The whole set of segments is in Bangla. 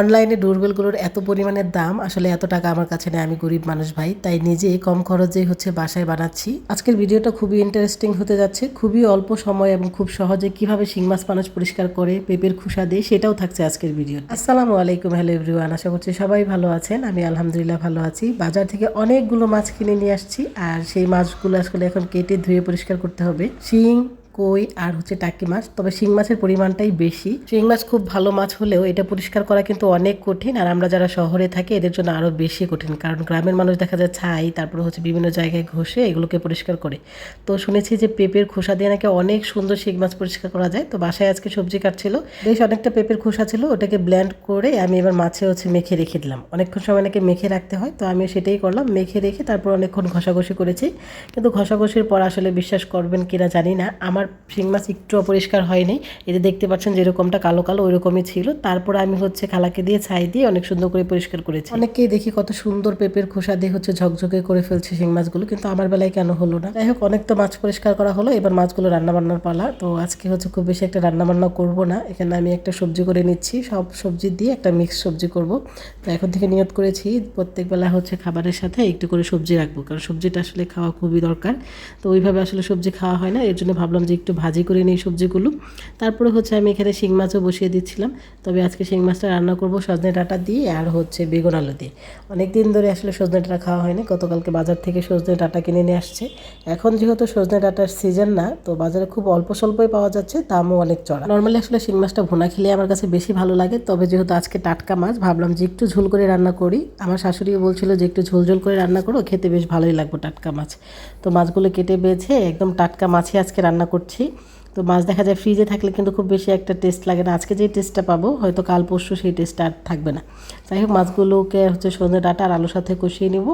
অনলাইনে ডোরবেলগুলোর এত পরিমাণের দাম, আসলে এত টাকা আমার কাছে নেই, আমি গরিব মানুষ ভাই, তাই নিজে কম খরচেই হচ্ছে বাসায় বানাচ্ছি। আজকের ভিডিওটা খুবই ইন্টারেস্টিং হতে যাচ্ছে, খুবই অল্প সময় এবং খুব সহজে কীভাবে শিং মাছ মানুষ পরিষ্কার করে, পেঁপের খুসা দিয়ে, সেটাও থাকছে আজকের ভিডিও আসসালামু আলাইকুম হ্যালো এভরিওয়ান আশা করছি সবাই ভালো আছেন, আমি আলহামদুলিল্লাহ ভালো আছি। বাজার থেকে অনেকগুলো মাছ কিনে নিয়ে আসছি, আর সেই মাছগুলো আসলে এখন কেটে ধুয়ে পরিষ্কার করতে হবে। শিং কই আর হচ্ছে টাকি মাছ। তবে শিং মাছের পরিমাণটাই বেশি। শিং মাছ খুব ভালো মাছ হলেও এটা পরিষ্কার করা কিন্তু অনেক কঠিন। আর আমরা যারা শহরে থাকি, এদের জন্য আরও বেশি কঠিন। কারণ গ্রামের মানুষ দেখা যায় ছাই, তারপরে হচ্ছে বিভিন্ন জায়গায় ঘষে এগুলোকে পরিষ্কার করে। তো শুনেছি যে পেঁপের খোসা দিয়ে নাকি অনেক সুন্দর শিং মাছ পরিষ্কার করা যায়। তো বাসায় আজকে সবজি কাটছিল। বেশ অনেকটা পেঁপের খোসা ছিল, ওটাকে ব্ল্যান্ড করে আমি এবার মাছে হচ্ছে মেখে রেখে দিলাম। অনেকক্ষণ সময় নাকি মেখে রাখতে হয়, তো আমি সেটাই করলাম। মেখে রেখে তারপর অনেকক্ষণ ঘষাঘষি করেছি। কিন্তু ঘষাঘষির পর আসলে বিশ্বাস করবেন কিনা জানি না। আমার শিং মাছ একটু অপরিষ্কার হয়নি। এতে দেখতে পাচ্ছেন যেরকমটা কালো কালো, ওইরকমই ছিল। তারপর আমি হচ্ছে খালাকে দিয়ে ছাই দিয়ে অনেক সুন্দর করে পরিষ্কার করেছি। অনেককেই দেখি কত সুন্দর পেঁপের খোসা দিয়ে হচ্ছে ঝকঝকে করে ফেলছে শিং মাছগুলো, কিন্তু আমার বেলায় কেন হলো না। যাই হোক, অনেক তো মাছ পরিষ্কার করা হলো, এবার মাছগুলো রান্না বান্নার পালা। তো আজকে হচ্ছে খুব বেশি একটা রান্না বান্না করব না। এখানে আমি একটা সবজি করে নিচ্ছি, সব সবজি দিয়ে একটা মিক্স সবজি করব। তো এখন থেকে নিয়ত করেছি, প্রত্যেক বেলা হচ্ছে খাবারের সাথে একটু করে সবজি রাখব, কারণ সবজিটা আসলে খাওয়া খুবই দরকার। তো ওইভাবে আসলে সবজি খাওয়া হয় না, এর জন্য ভাবলাম যে একটু ভাজি করে নিই সবজিগুলো তারপরে হচ্ছে আমি এখানে শিং মাছও বসিয়ে দিচ্ছিলাম। তবে আজকে শিং মাছটা রান্না করব সজনে ডাঁটা দিয়ে আর হচ্ছে বেগুন আলু দিয়ে। অনেক দিন ধরে আসলে সজনে ডাঁটা খাওয়া হয়নি, গতকালকে বাজার থেকে সজনে ডাঁটা কিনে নিয়ে আসছে। এখন যেহেতু সজনে ডাঁটার সিজন না, তো বাজারে খুব অল্প স্বল্পই পাওয়া যাচ্ছে, দামও অনেক চড়া। নর্মালি আসলে শিং মাছটা ভুনা খেলে আমার কাছে বেশি ভালো লাগে, তবে যেহেতু আজকে টাটকা মাছ, ভাবলাম যে একটু ঝোল করে রান্না করি। আমার শাশুড়িও বলছিল যে একটু ঝোল ঝোল করে রান্না করো, খেতে বেশ ভালোই লাগবে টাটকা মাছ। তো মাছগুলো কেটে বেছে একদম টাটকা মাছই আজকে রান্না করছি। তো মাছ দেখা যায় ফ্রিজে থাকলে কিন্তু খুব বেশি একটা টেস্ট লাগে না। আজকে যে টেস্টটা পাবো, হয়তো কাল পরশু সেই টেস্টটা আর থাকবে না। যাই হোক, মাছগুলোকে হচ্ছে সন্ধ্যে ডাটা আর আলুর সাথে কষিয়ে নিব।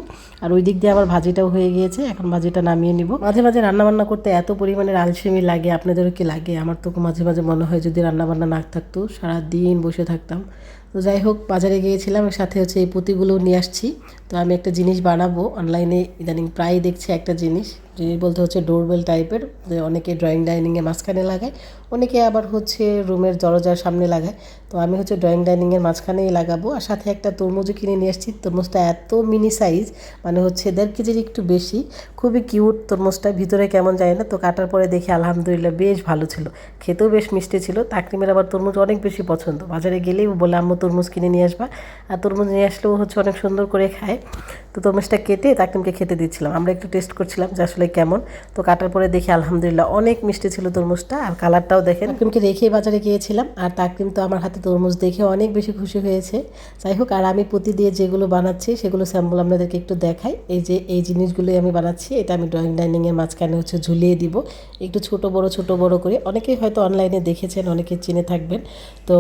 আর ওই দিক দিয়ে আমার ভাজিটাও হয়ে গিয়েছে, এখন ভাজিটা নামিয়ে নিব। মাঝে মাঝে রান্নাবান্না করতে এত পরিমাণে আলসেমি লাগে, আপনাদেরও কি লাগে? আমার তো মাঝে মাঝে মনে হয় যদি রান্নাবান্না না থাকতো সারা দিন বসে থাকতাম। তো যাই হোক, বাজারে গিয়েছিলাম সাথে হচ্ছে এই পুঁতিগুলো নিয়ে আসছি। তো আমি একটা জিনিস বানাবো। অনলাইনে ইদানিং প্রায় দেখছি একটা জিনিস জিনিস বলতে হচ্ছে ডোরবেল টাইপের যে অনেকে ড্রয়িং ডাইনিংয়ে মাঝখানে লাগায়, অনেকে আবার হচ্ছে রুমের দরজার সামনে লাগায়। তো আমি হচ্ছে ড্রয়িং ডাইনিংয়ের মাঝখানেই লাগাবো। আর সাথে একটা তরমুজও কিনে নিয়ে এসেছি তরমুজটা এত মিনি সাইজ মানে হচ্ছে দেড় কেজির একটু বেশি। খুবই কিউট তরমুজটা, ভিতরে কেমন যায় না। তো কাটার পরে দেখি আলহামদুলিল্লাহ বেশ ভালো ছিল। খেতেও বেশ মিষ্টি ছিল। তাকরিমের আবার তরমুজ অনেক বেশি পছন্দ। বাজারে গেলেই বলে, আম্মু তরমুজ কিনে নিয়ে আসবা। আর তরমুজ নিয়ে আসলেও হচ্ছে অনেক সুন্দর করে খায়। তো তরমুজটা কেটে তাকরিমকে খেতে দিচ্ছিলাম। আমরা একটু টেস্ট করছিলাম যে আসলে কেমন। তো কাটার পরে দেখি আলহামদুলিল্লাহ অনেক মিষ্টি ছিল তরমুজটা। আর কালারটাও দেখেন। তাকরিমকে রেখে বাজারে গিয়েছিলাম। আর তাকরিম তো আমার হাতে তরমুজ দেখে অনেক বেশি খুশি হয়েছে। যাই হোক, আর আমি পুঁতি দিয়ে যেগুলো বানাচ্ছি, সেগুলো স্যাম্পল আপনাদেরকে একটু দেখাই। এই যে, এই জিনিসগুলোই আমি বানাচ্ছি। এটা আমি ড্রয়িং ডাইনিংয়ের মাঝখানে হচ্ছে ঝুলিয়ে দিব। একটু ছোট বড় ছোট বড় করে। অনেকেই হয়তো অনলাইনে দেখেছেন, অনেকে চিনে থাকবেন। তো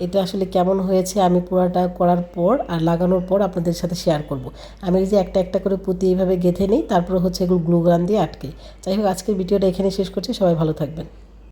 এটা আসলে কেমন হয়েছে, আমি পুরাটা করার পর আর লাগানোর পর আপনাদের সাথে শেয়ার করব। আমি যে একটা একটা করে পুঁতি এইভাবে গেঁথে নিই, তারপর হচ্ছে এগুলো গ্লুগ্রান দিয়ে আটকে। যাই হোক, আজকের ভিডিওটা এখানে শেষ করছি। সবাই ভালো থাকবেন।